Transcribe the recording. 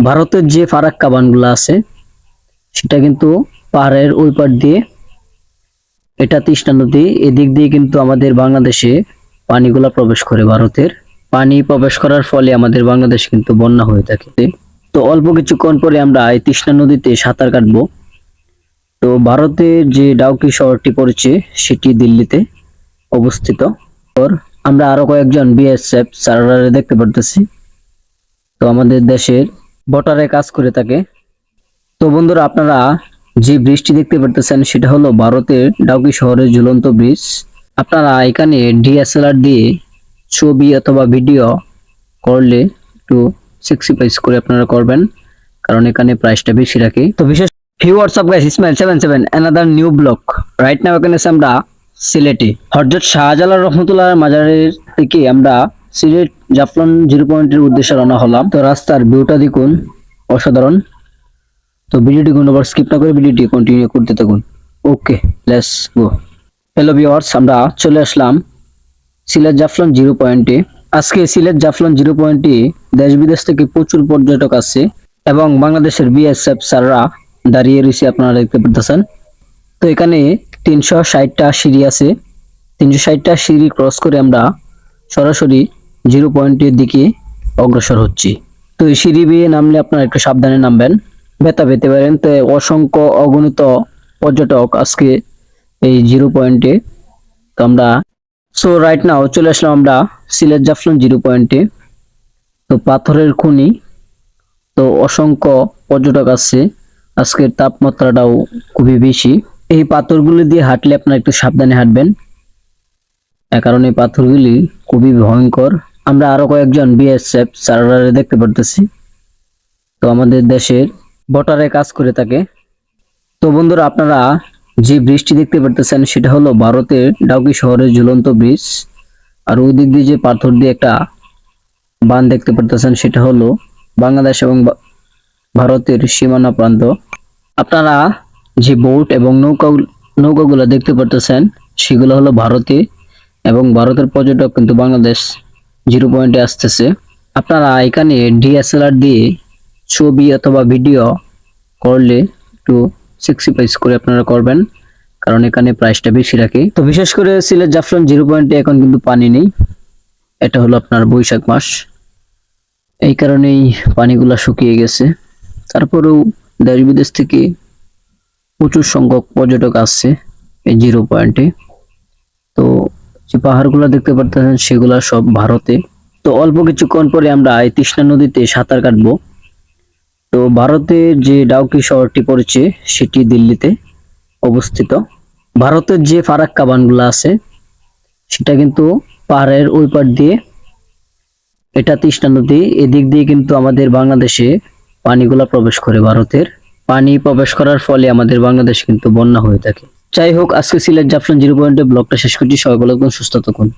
ভারতের যে ফারাক্কা বানগুলো আছে, সেটা কিন্তু পাহাড়ের ওই পার দিয়ে, এটা তিস্তা নদী, এদিক দিয়ে কিন্তু আমাদের বাংলাদেশে পানিগুলা প্রবেশ করে ভারতের। পানি প্রবেশ করার ফলে আমাদের বাংলাদেশে কিন্তু বন্যা হয়ে থাকে। তো অল্প কিছুক্ষণ পরে আমরা এই তৃষ্ণা নদীতে সাঁতার কাটবো। তো ভারতের যে ডাউকি শহরটি পড়েছে, সেটি দিল্লিতে অবস্থিত। ওর আমরা আরও কয়েকজন বিএসএফ সার্ভারে দেখতে পারতেছি। তো আমাদের দেশের বর্ডারে কাজ করে থাকে। তো বন্ধুরা, আপনারা যে ব্রিজটি দেখতে পারতেছেন, সেটা হলো ভারতের ডাউকি শহরের ঝুলন্ত ব্রিজ। আপনারা এখানে ডিএসএলআর দিয়ে ছবি অথবা ভিডিও করলে একটু সিক্সটি পাইস করে আপনারা করবেন, কারণ এখানে প্রাইসটা বেশি রাখি। তো বিশেষ Hugh what's up guys Ismail seven seven another new block right now এখানে আমরা সিলেটে। হরজত শাহজালাল রহমতুল্লাহ মাজারের থেকে আমরা সিলেট জাফলন জিরো পয়েন্টের উদ্দেশ্যে রওনা হলাম। তো রাস্তার ভিউটা দেখুন, অসাধারণ। তো ভিডিওটি কোনো স্কিপ না করে ভিডিওটি কন্টিনিউ করতে থাকুন। Okay let's go hello viewers আমরা চলে আসলাম সিলেট জাফলন জিরো পয়েন্টে। আজকে সিলেট জাফলন জিরো পয়েন্টে দেশ বিদেশ থেকে প্রচুর পর্যটক আসছে এবং বাংলাদেশের বিএসএফ স্যাররা দাঁড়িয়ে রয়েছে আপনারা দেখতে পারতেছেন। তো এখানে তিনশো ষাটটা সিঁড়ি আছে। তিনশো ষাটটা সিঁড়ি ক্রস করে আমরা সরাসরি জিরো পয়েন্টের দিকে অগ্রসর হচ্ছি। তো এই সিঁড়ি বেয়ে নামলে আপনারা একটু সাবধানে নামবেন। ব্যথা পেতে পারেন। তো অসংখ্য অগণিত পর্যটক আজকে এই জিরো পয়েন্টে। তো আমরা সো রাইট নাও চলে আসলাম আমরা সিলেট জাফলন জিরো পয়েন্টে। তো পাথরের খনি। তো অসংখ্য পর্যটক আসছে আজকের তাপমাত্রাটাও খুবই বেশি। এই পাথরগুলি দিয়ে হাঁটলে আপনারা একটু সাবধানে হাঁটবেন। কারণ এই পাথরগুলি খুবই ভয়ঙ্কর। আমরা আরও কয়েকজন বিএসএফ সার্ভারে দেখতে পারতেছি। তো আমাদের দেশের বর্ডারে কাজ করে থাকে। তো বন্ধুরা, আপনারা যে ব্রিজটি দেখতে পারতেছেন, সেটা হলো ভারতের ডাউকি শহরের ঝুলন্ত ব্রিজ। আর ওই দিক দিয়ে যে পাথর দিয়ে একটা বান দেখতে পারতেছেন, সেটা হলো বাংলাদেশ এবং ভারতের সীমানা প্রান্ত। আপনারা যে বোট এবং নৌকা, নৌকাগুলো দেখতে পারতেছেন, সেগুলো হলো ভারতে এবং ভারতের পর্যটক কিন্তু বাংলাদেশ। জিরো পয়েন্টে আসতেছে। আপনারা এখানে ডিএসএলআর দিয়ে ছবি অথবা ভিডিও করলে একটু সিক্সটি করে আপনারা করবেন, কারণ এখানে প্রাইসটা বেশি রাখি। তো বিশেষ করে সিলেট জাফলন জিরো পয়েন্টে এখন কিন্তু পানি নেই। এটা হলো আপনার বৈশাখ মাস। এই কারণেই পানিগুলা শুকিয়ে গেছে। তারপরেও দেশ বিদেশ থেকে প্রচুর সংখ্যক পর্যটক আসছে এই জিরো পয়েন্টে। যে পাহাড়গুলো দেখতে পারতেছেন, সেগুলা সব ভারতে। তো অল্প কিছুক্ষণ পরে আমরা তৃষ্ণা নদীতে সাঁতার কাটবো। তো ভারতের যে ডাউকি শহরটি পড়েছে, সেটি দিল্লিতে অবস্থিত। ভারতের যে ফারাক্কা বানগুলো আছে, সেটা কিন্তু পাহাড়ের ওই পার দিয়ে এটা তৃষ্ণা নদী। এদিক দিয়ে কিন্তু আমাদের বাংলাদেশে পানিগুলা প্রবেশ করে ভারতের। পানি প্রবেশ করার ফলে আমাদের বাংলাদেশে কিন্তু বন্যা হয়ে থাকে। যাই হোক আজকে সিলেট জাফলন জিরো পয়েন্টে ব্লগটা শেষ করছি। সবাই ভালো থাকুন, সুস্থ থাকুন।